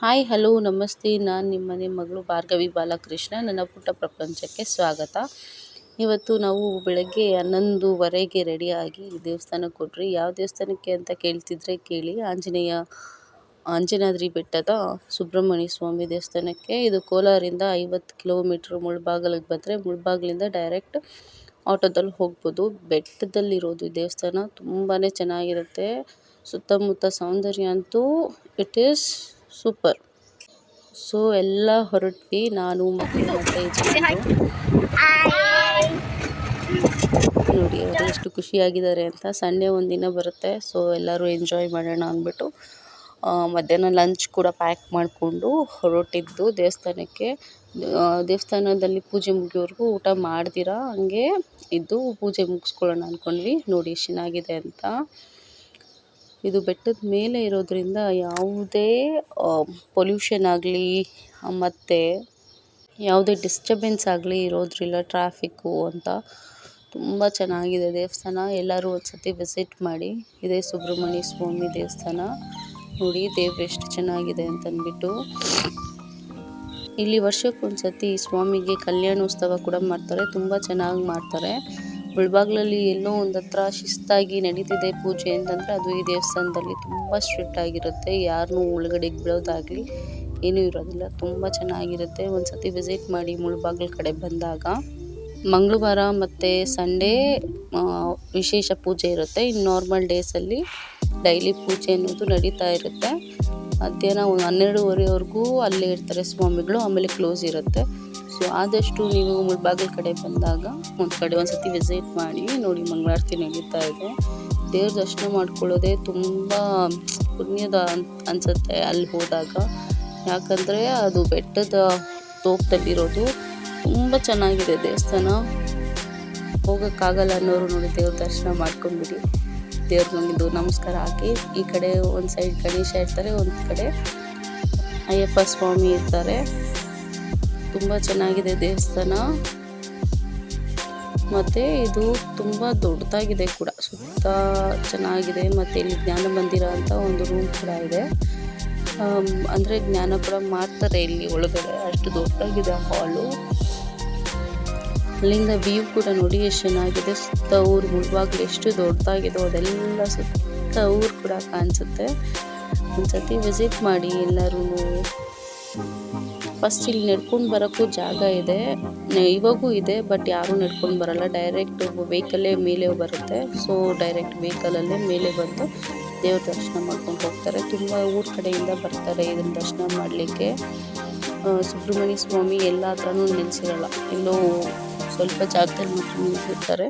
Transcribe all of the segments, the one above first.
Hi, hello, ನಮಸ್ತೆ. ನಾನು ನಿಮ್ಮ ಮನೆ ಮಗಳು ಭಾರ್ಗವಿ ಬಾಲಕೃಷ್ಣ. ನನ್ನ ಪುಟ್ಟ ಪ್ರಪಂಚಕ್ಕೆ ಸ್ವಾಗತ. ಇವತ್ತು ನಾವು ಬೆಳಗ್ಗೆ ಹನ್ನೊಂದುವರೆಗೆ ರೆಡಿಯಾಗಿ ದೇವಸ್ಥಾನಕ್ಕೆ ಕೊಟ್ರಿ. ಯಾವ ದೇವಸ್ಥಾನಕ್ಕೆ ಅಂತ ಕೇಳ್ತಿದ್ರೆ ಕೇಳಿ. ಆಂಜನೇಯ, ಆಂಜನಾದ್ರಿ ಬೆಟ್ಟದ ಸುಬ್ರಹ್ಮಣ್ಯ ಸ್ವಾಮಿ ದೇವಸ್ಥಾನಕ್ಕೆ. ಇದು ಕೋಲಾರಿಂದ ಐವತ್ತು ಕಿಲೋಮೀಟ್ರ್ ಮುಳ್ಬಾಗಲಿಗೆ ಬಂದರೆ ಮುಳ್ಬಾಗಲಿಂದ ಡೈರೆಕ್ಟ್ ಆಟೋದಲ್ಲಿ ಹೋಗ್ಬೋದು. ಬೆಟ್ಟದಲ್ಲಿರೋದು ದೇವಸ್ಥಾನ ತುಂಬಾ ಚೆನ್ನಾಗಿರುತ್ತೆ. ಸುತ್ತಮುತ್ತ ಸೌಂದರ್ಯ ಅಂತೂ ಇಟ್ ಈಸ್ ಸೂಪರ್ ಸೊ ಎಲ್ಲ ಹೊರಟ್ವಿ ನಾನು ಮಕ್ಕಳು ಮತ್ತು ನೋಡಿ ಅವರು ಎಷ್ಟು ಖುಷಿಯಾಗಿದ್ದಾರೆ ಅಂತ. ಸಂಡೇ ಒಂದಿನ ಬರುತ್ತೆ ಸೊ ಎಲ್ಲರೂ ಎಂಜಾಯ್ ಮಾಡೋಣ ಅಂದ್ಬಿಟ್ಟು ಮಧ್ಯಾಹ್ನ ಲಂಚ್ ಕೂಡ ಪ್ಯಾಕ್ ಮಾಡಿಕೊಂಡು ಹೊರಟಿದ್ದು ದೇವಸ್ಥಾನಕ್ಕೆ. ದೇವಸ್ಥಾನದಲ್ಲಿ ಪೂಜೆ ಮುಗಿಯೋವರೆಗೂ ಊಟ ಮಾಡ್ದಿರ? ಹಂಗೆ ಇದ್ದು ಪೂಜೆ ಮುಗಿಸ್ಕೊಳ್ಳೋಣ ಅಂದ್ಕೊಂಡ್ವಿ ನೋಡಿ ಎಷ್ಟು ಚೆನ್ನಾಗಿದೆ ಅಂತ. ಇದು ಬೆಟ್ಟದ ಮೇಲೆ ಇರೋದ್ರಿಂದ ಯಾವುದೇ ಪೊಲ್ಯೂಷನ್ ಆಗಲಿ ಮತ್ತು ಯಾವುದೇ ಡಿಸ್ಟಬೆನ್ಸ್ ಆಗಲಿ ಇರೋದ್ರಿಲ್ಲ ಟ್ರಾಫಿಕ್ಕು ಅಂತ ತುಂಬ ಚೆನ್ನಾಗಿದೆ ದೇವಸ್ಥಾನ. ಎಲ್ಲರೂ ಒಂದು ಸತಿ ವಿಸಿಟ್ ಮಾಡಿ. ಇದೇ ಸುಬ್ರಹ್ಮಣ್ಯ ಸ್ವಾಮಿ ದೇವಸ್ಥಾನ. ನೋಡಿ, ದೇವ್ರು ಎಷ್ಟು ಚೆನ್ನಾಗಿದೆ ಅಂತ ಅಂದ್ಬಿಟ್ಟು ಇಲ್ಲಿ ವರ್ಷಕ್ಕೊಂದು ಸತಿ ಸ್ವಾಮಿಗೆ ಕಲ್ಯಾಣೋತ್ಸವ ಕೂಡ ಮಾಡ್ತಾರೆ. ತುಂಬ ಚೆನ್ನಾಗಿ ಮಾಡ್ತಾರೆ. ಮುಳ್ಬಾಗ್ಲಲ್ಲಿ ಎಲ್ಲೋ ಒಂದು ಹತ್ರ ಶಿಸ್ತಾಗಿ ನಡೀತಿದೆ ಪೂಜೆ ಅಂತಂದರೆ ಅದು ಈ ದೇವಸ್ಥಾನದಲ್ಲಿ ತುಂಬ ಸ್ಟ್ರಿಕ್ಟ್ ಆಗಿರುತ್ತೆ. ಯಾರನ್ನೂ ಒಳಗಡೆಗೆ ಬಿಡೋದಾಗಲಿ ಏನೂ ಇರೋದಿಲ್ಲ. ತುಂಬ ಚೆನ್ನಾಗಿರುತ್ತೆ. ಒಂದು ಸತಿ ವಿಸಿಟ್ ಮಾಡಿ ಮುಳ್ಬಾಗ್ಲ ಕಡೆ ಬಂದಾಗ. ಮಂಗಳವಾರ ಮತ್ತು ಸಂಡೇ ವಿಶೇಷ ಪೂಜೆ ಇರುತ್ತೆ. ಇನ್ನು ನಾರ್ಮಲ್ ಡೇಸಲ್ಲಿ ಡೈಲಿ ಪೂಜೆ ಅನ್ನೋದು ನಡೀತಾ ಇರುತ್ತೆ. ಮಧ್ಯಾಹ್ನ ಒಂದು ಹನ್ನೆರಡುವರೆವರೆಗೂ ಅಲ್ಲೇ ಇರ್ತಾರೆ ಸ್ವಾಮಿಗಳು. ಆಮೇಲೆ ಕ್ಲೋಸ್ ಇರುತ್ತೆ. ಸೊ ಆದಷ್ಟು ನೀವು ಮುಳ್ಬಾಗಿಲು ಕಡೆ ಬಂದಾಗ ಒಂದು ಕಡೆ ಒಂದು ಸತಿ ವಿಸಿಟ್ ಮಾಡಿ ನೋಡಿ ಮಂಗಳಾರತಿ ನಡೀತಾ ಇದೆ. ದೇವ್ರ ದರ್ಶನ ಮಾಡ್ಕೊಳ್ಳೋದೇ ತುಂಬ ಪುಣ್ಯದ ಅನ್, ಅನಿಸುತ್ತೆ ಅಲ್ಲಿ ಹೋದಾಗ. ಯಾಕಂದರೆ ಅದು ಬೆಟ್ಟದ ತೋಪದಲ್ಲಿರೋದು ತುಂಬ ಚೆನ್ನಾಗಿದೆ ದೇವಸ್ಥಾನ. ಹೋಗೋಕ್ಕಾಗಲ್ಲ ಅನ್ನೋರು ನೋಡಿ ದೇವ್ರ ದರ್ಶನ ಮಾಡ್ಕೊಂಡ್ಬಿಡಿ. ದೇವ್ರ ನಮಸ್ಕಾರ ಹಾಕಿ ಈ ಕಡೆ ಒಂದು ಸೈಡ್ ಗಣೇಶ ಇರ್ತಾರೆ, ಒಂದು ಕಡೆ ಅಯ್ಯಪ್ಪ ಸ್ವಾಮಿ ಇರ್ತಾರೆ. ತುಂಬ ಚೆನ್ನಾಗಿದೆ ದೇವಸ್ಥಾನ. ಮತ್ತೆ ಇದು ತುಂಬ ದೊಡ್ಡದಾಗಿದೆ ಕೂಡ. ಸುತ್ತ ಚೆನ್ನಾಗಿದೆ, ಮತ್ತೆ ಇಲ್ಲಿ ಜ್ಞಾನ ಮಂದಿರ ಅಂತ ಒಂದು ರೂಮ್ ಕೂಡ ಇದೆ. ಅಂದ್ರೆ ಜ್ಞಾನ ಕೂಡ ಮಾಡ್ತಾರೆ ಇಲ್ಲಿ ಒಳಗಡೆ. ಅಷ್ಟು ದೊಡ್ಡದಾಗಿದೆ ಹಾಲು ಅಲ್ಲಿಂದ ವ್ಯೂ ಕೂಡ ನೋಡಿ ಎಷ್ಟು ಚೆನ್ನಾಗಿದೆ. ಸುತ್ತ ಊರು ಮುಳುವಾಗ್ಲು ಎಷ್ಟು ದೊಡ್ಡದಾಗಿದೆ. ಅದೆಲ್ಲ ಸುತ್ತ ಊರು ಕೂಡ ಕಾಣಿಸುತ್ತೆ. ಒಂದ್ಸತಿ ವಿಸಿಟ್ ಮಾಡಿ ಎಲ್ಲರೂ ಫಸ್ಟ್ ಇಲ್ಲಿ ನಡ್ಕೊಂಡು ಬರೋಕ್ಕೂ ಜಾಗ ಇದೆ. ಇವಾಗೂ ಇದೆ ಬಟ್ ಯಾರೂ ನಡ್ಕೊಂಡು ಬರಲ್ಲ. ಡೈರೆಕ್ಟ್ ವೆಹಿಕಲ್ಲೇ ಮೇಲೆ ಬರುತ್ತೆ. ಸೊ ಡೈರೆಕ್ಟ್ ವೆಹಿಕಲಲ್ಲೇ ಮೇಲೆ ಬಂದು ದೇವ್ರ ದರ್ಶನ ಮಾಡ್ಕೊಂಡು ಹೋಗ್ತಾರೆ. ತುಂಬ ಊರ ಕಡೆಯಿಂದ ಬರ್ತಾರೆ ಇದನ್ನ ದರ್ಶನ ಮಾಡಲಿಕ್ಕೆ. ಸುಬ್ರಹ್ಮಣ್ಯ ಸ್ವಾಮಿ ಎಲ್ಲ ಹತ್ರನೂ ನಿಲ್ಲಿಸಿರಲ್ಲ ಎಲ್ಲೋ ಸ್ವಲ್ಪ ಜಾಗದಲ್ಲಿ ಮಾತ್ರ ನಿಲ್ಲಿಸಿರ್ತಾರೆ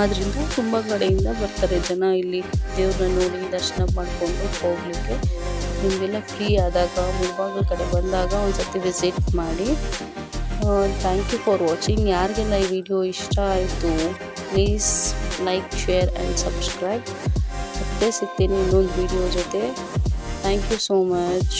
ಆದ್ದರಿಂದ ತುಂಬ ಕಡೆಯಿಂದ ಬರ್ತಾರೆ ಜನ ಇಲ್ಲಿ ದೇವ್ರನ್ನ ನೋಡಿ ದರ್ಶನ ಮಾಡಿಕೊಂಡು ಹೋಗಲಿಕ್ಕೆ. ನಿಮಗೆಲ್ಲ ಫ್ರೀ ಆದಾಗ ಮುಳ್ಬಾಗಿಲು ಕಡೆ ಬಂದಾಗ ಒಂದು ಸತಿ ವಿಸಿಟ್ ಮಾಡಿ ಥ್ಯಾಂಕ್ ಯು ಫಾರ್ ವಾಚಿಂಗ್ ಯಾರಿಗೆಲ್ಲ ಈ ವಿಡಿಯೋ ಇಷ್ಟ ಆಯಿತು please like share and subscribe ಮತ್ತೆ ಸಿಗ್ತೀನಿ ಇನ್ನೊಂದು ವಿಡಿಯೋ ಜೊತೆ. Thank you so much